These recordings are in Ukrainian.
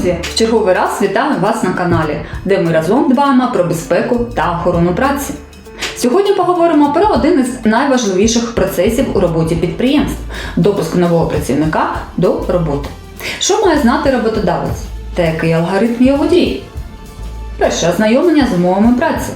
Друзі, в черговий раз вітаю вас на каналі, де ми разом дбаємо про безпеку та охорону праці. Сьогодні поговоримо про один із найважливіших процесів у роботі підприємств допуск нового працівника до роботи. Що має знати роботодавець та який алгоритм його дій? Перше ознайомлення з умовами праці.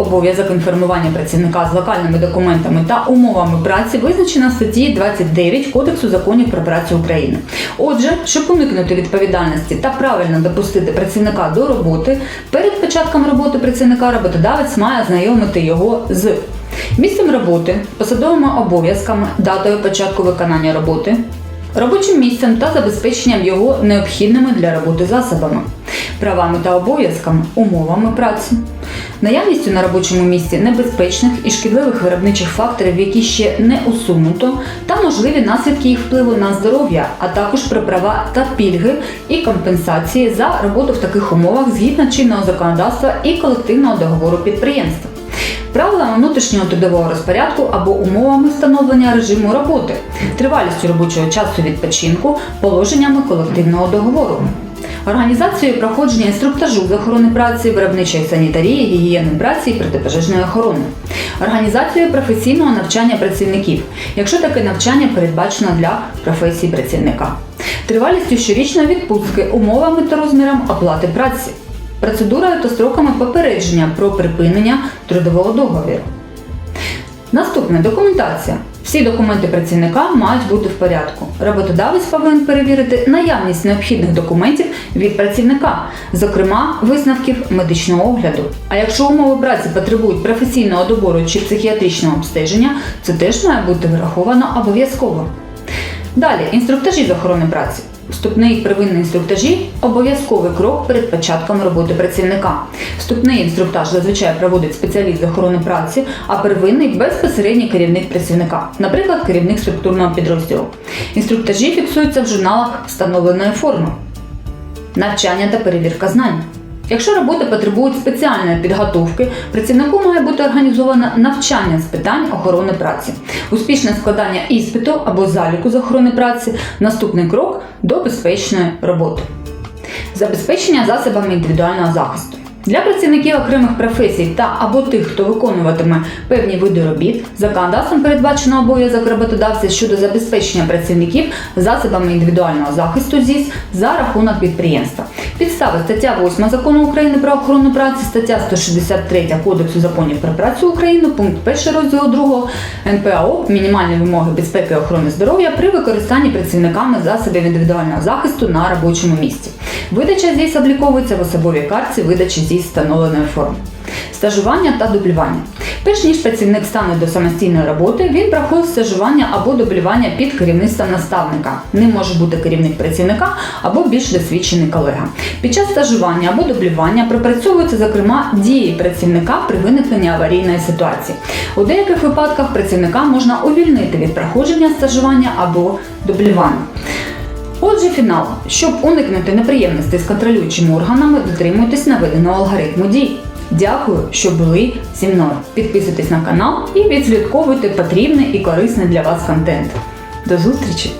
Обов'язок інформування працівника з локальними документами та умовами праці визначено в статті 29 Кодексу законів про працю України. Отже, щоб уникнути відповідальності та правильно допустити працівника до роботи, перед початком роботи працівника роботодавець має ознайомити його з місцем роботи, посадовими обов'язками, датою початку виконання роботи, робочим місцем та забезпеченням його необхідними для роботи засобами, правами та обов'язками, умовами праці, наявністю на робочому місці небезпечних і шкідливих виробничих факторів, які ще не усунуто, та можливі наслідки їх впливу на здоров'я, а також про права та пільги і компенсації за роботу в таких умовах згідно чинного законодавства і колективного договору підприємства правилами внутрішнього трудового розпорядку або умовами встановлення режиму роботи, тривалістю робочого часу відпочинку, положеннями колективного договору. Організацією проходження інструктажу з охорони праці, виробничої санітарії, гігієни праці і протипожежної охорони, організацією професійного навчання працівників, якщо таке навчання передбачено для професії працівника, тривалістю щорічної відпустки, умовами та розміром оплати праці процедурою та строками попередження про припинення трудового договіру. Наступне документація. Всі документи працівника мають бути в порядку. Роботодавець повинен перевірити наявність необхідних документів від працівника, зокрема висновків медичного огляду. А якщо умови праці потребують професійного добору чи психіатричного обстеження, це теж має бути враховано обов'язково. Далі інструктажі з охорони праці. Вступний первинний інструктажі обов'язковий крок перед початком роботи працівника. Вступний інструктаж зазвичай проводить спеціаліст з охорони праці, а первинний безпосередній керівник працівника, наприклад, керівник структурного підрозділу. Інструктажі фіксуються в журналах встановленої форми. Навчання та перевірка знань. Якщо роботи потребують спеціальної підготовки, працівнику має бути організовано навчання з питань охорони праці, успішне складання іспиту або заліку з охорони праці, наступний крок до безпечної роботи. Забезпечення засобами індивідуального захисту. Для працівників окремих професій та або тих, хто виконуватиме певні види робіт, законодавством передбачено обов'язок роботодавця щодо забезпечення працівників засобами індивідуального захисту ЗІС за рахунок підприємства. Підстави стаття 8 закону України про охорону праці, стаття 163 Кодексу законів про працю України, пункт 1 розділу 2 НПАО, мінімальні вимоги безпеки і охорони здоров'я при використанні працівниками засобів індивідуального захисту на робочому місці. Видача ЗІС обліковується в особовій картці видачі ЗІС встановленої форми. Стажування та дублювання. Перш ніж працівник стане до самостійної роботи, він проходить стажування або дублювання під керівництвом наставника. Ним може бути керівник працівника або більш досвідчений колега. Під час стажування або дублювання пропрацьовуються, зокрема, дії працівника при виникненні аварійної ситуації. У деяких випадках працівника можна увільнити від проходження стажування або дублювання. Отже, фінал. Щоб уникнути неприємностей з контролюючими органами, дотримуйтесь наведеного алгоритму дій. Дякую, що були зі мною. Підписуйтесь на канал і відслідковуйте потрібний і корисний для вас контент. До зустрічі!